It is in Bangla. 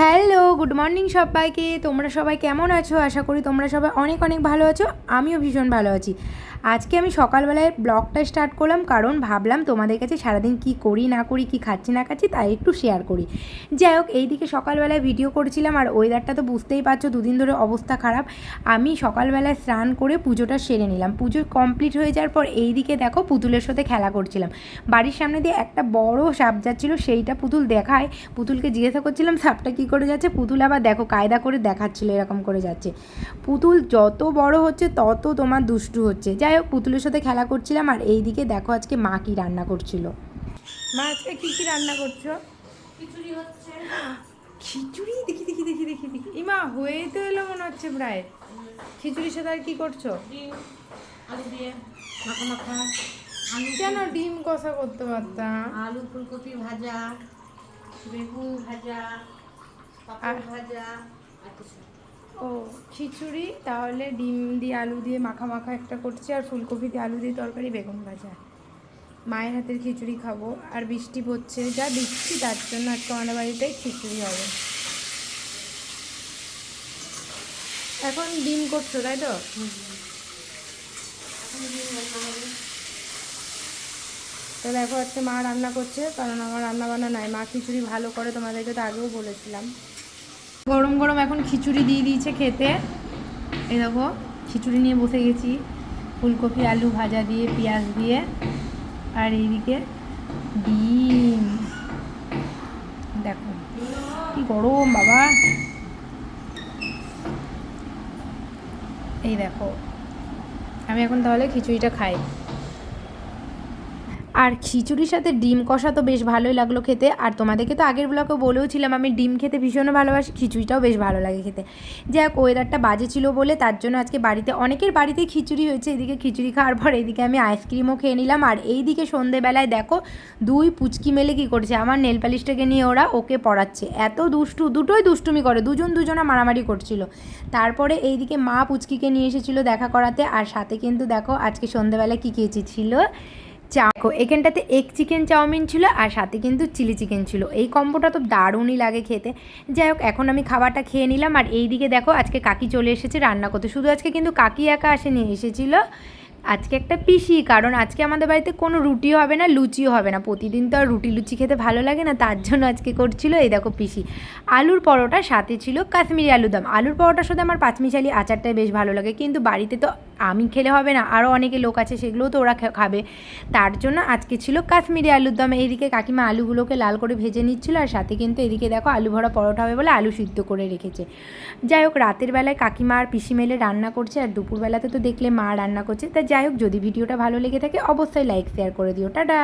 হ্যালো, গুড মর্নিং সবাইকে। তোমরা সবাই কেমন আছো? আশা করি তোমরা সবাই অনেক অনেক ভালো আছো। আমিও ভীষণ ভালো আছি। আজকে আমি সকালবেলায় ব্লগটা স্টার্ট করলাম কারণ ভাবলাম তোমাদের কাছে সারাদিন কি করি, না করি, কি খাচ্ছি, না খাচ্ছি তাই একটু শেয়ার করি। যাই হোক, এইদিকে সকালবেলায় ভিডিও করেছিলাম আর ওয়েদারটা তো বুঝতেই পারছ, দুদিন ধরে অবস্থা খারাপ। আমি সকালবেলায় স্নান করে পুজোটা সেরে নিলাম। পুজো কমপ্লিট হয়ে যাওয়ার পর এইদিকে দেখো পুতুলের সাথে খেলা করছিলাম। বাড়ির সামনে দিয়ে একটা বড় সাপ যাচ্ছিল, সেইটা পুতুল দেখায়। পুতুলকে জিজ্ঞাসা করছিলাম, সাপটা কী করে যাচ্ছে পুতুল আবার দেখো কায়দা করে দেখাচ্ছিলো এরকম করে যাচ্ছে। পুতুল যত বড় হচ্ছে তত তোমার দুষ্টু হচ্ছে। যাই হোক পুতুলের সাথে খেলা করছিলাম আর এইদিকে দেখো আজকে মা কি রান্না করছিল। মা আজকে কী কী রান্না করছ? খিচুড়ি হচ্ছে। খিচুড়ি? দেখি দেখি দেখি দেখি দেখি। ইমা হয়ে তো এলো মনে হচ্ছে প্রায়। খিচুড়ির সাথে আর কি করছ? আলু দিয়ে মাখা মাখা কেন ডিম কষা করতে পারতাম? আলু ফুলকপি ভাজা বেগুন ভাজা ও খিচুড়ি তাহলে ডিম দিয়ে আলু দিয়ে মাখা মাখা একটা করছি আর ফুলকপি দিয়ে আলু দিয়ে তরকারি বেগুন ভাজা। মায়ের হাতের খিচুড়ি খাব আর বৃষ্টি পড়ছে যা বৃষ্টি তার জন্য আজকে আমাদের বাড়িতে খিচুড়ি হবে। এখন ডিম করছ তাই তো এখন ডিম রান্না হবে তো দেখো আজকে মা রান্না করছে, কারণ আমার রান্না বান্না নাই। মা খিচুড়ি ভালো করে তোমাদেরকে তো আগেও বলেছিলাম। গরম গরম এখন খিচুড়ি দিয়ে দিয়েছে খেতে। এই দেখো, খিচুড়ি নিয়ে বসে গেছি। ফুলকপি, আলু ভাজা দিয়ে, পেঁয়াজ দিয়ে, আর এইদিকে ডিম। দেখো, কি গরম বাবা। এই দেখো, আমি এখন তাহলে খিচুড়িটা খাই। আর খিচুড়ির সাথে ডিম কষা তো বেশ ভালোই লাগল খেতে। আর তোমাদেরকে তো আগের ব্লকে বলেও ছিলাম আমি ডিম খেতে ভীষণ ভালোবাসি, খিচুড়িটাও বেশ ভালো লাগে খেতে। যাই হোক ওয়েদারটা বাজে ছিল বলে তার জন্য আজকে বাড়িতে, অনেকের বাড়িতে খিচুড়ি হয়েছে, এদিকে খিচুড়ি খাওয়ার পর এইদিকে আমি আইসক্রিমও খেয়ে নিলাম। আর এইদিকে সন্ধেবেলায় দেখো, দুই পুচকি মেলে কী করছে, আমার নেল পালিশটাকে নিয়ে ওরা ওকে পড়াচ্ছে। এত দুষ্টু, দুটোই দুষ্টুমি করে, দুজন দুজনা মারামারি করছিল। তারপরে এইদিকে মা পুচকিকে নিয়ে এসেছিল দেখা করাতে, আর সাথে কিন্তু দেখো আজকে সন্ধেবেলায় কী খেয়েছি ছিল? চাকো এখানটাতে এগ চিকেন চাউমিন ছিল আর সাথে কিন্তু চিলি চিকেন ছিল। এই কম্বোটা তো দারুণই লাগে খেতে। যাই হোক, এখন আমি খাবারটা খেয়ে নিলাম আর এই দিকে দেখো, আজকে কাকি চলে এসেছে রান্না করতে। শুধু আজকে কিন্তু কাকি একা আসেনি, এসেছিল আজকে একটা পিসি, কারণ আজকে আমাদের বাড়িতে কোনো রুটিও হবে না, লুচিও হবে না। প্রতিদিন তো আর রুটি লুচি খেতে ভালো লাগে না, তার জন্য আজকে করছিল এই দেখো পিসি। আলুর পরোটা সাথে ছিল কাশ্মীরি আলুর দম। আলুর পরোটার সাথে আমার পাঁচমিশালি আচারটাই বেশ ভালো লাগে, কিন্তু বাড়িতে তো আমি খেলে হবে না আরও অনেকে লোক আছে সেগুলোও তো ওরা খাবে। তার জন্য আজকে ছিল কাশ্মীরি আলুর দম, এইদিকে কাকিমা আলুগুলোকে লাল করে ভেজে নিচ্ছিল আর সাথে কিন্তু এদিকে দেখো আলু ভরা পরোটা হবে বলে আলু সিদ্ধ করে রেখেছে। যাই হোক, রাতের বেলায় কাকিমা আর পিসি মেলে রান্না করছে আর দুপুরবেলাতে তো দেখলে মা রান্না করছে। তা যাই হোক, যদি ভিডিওটা ভালো লেগে থাকে অবশ্যই লাইক শেয়ার করে দিও। টাটা!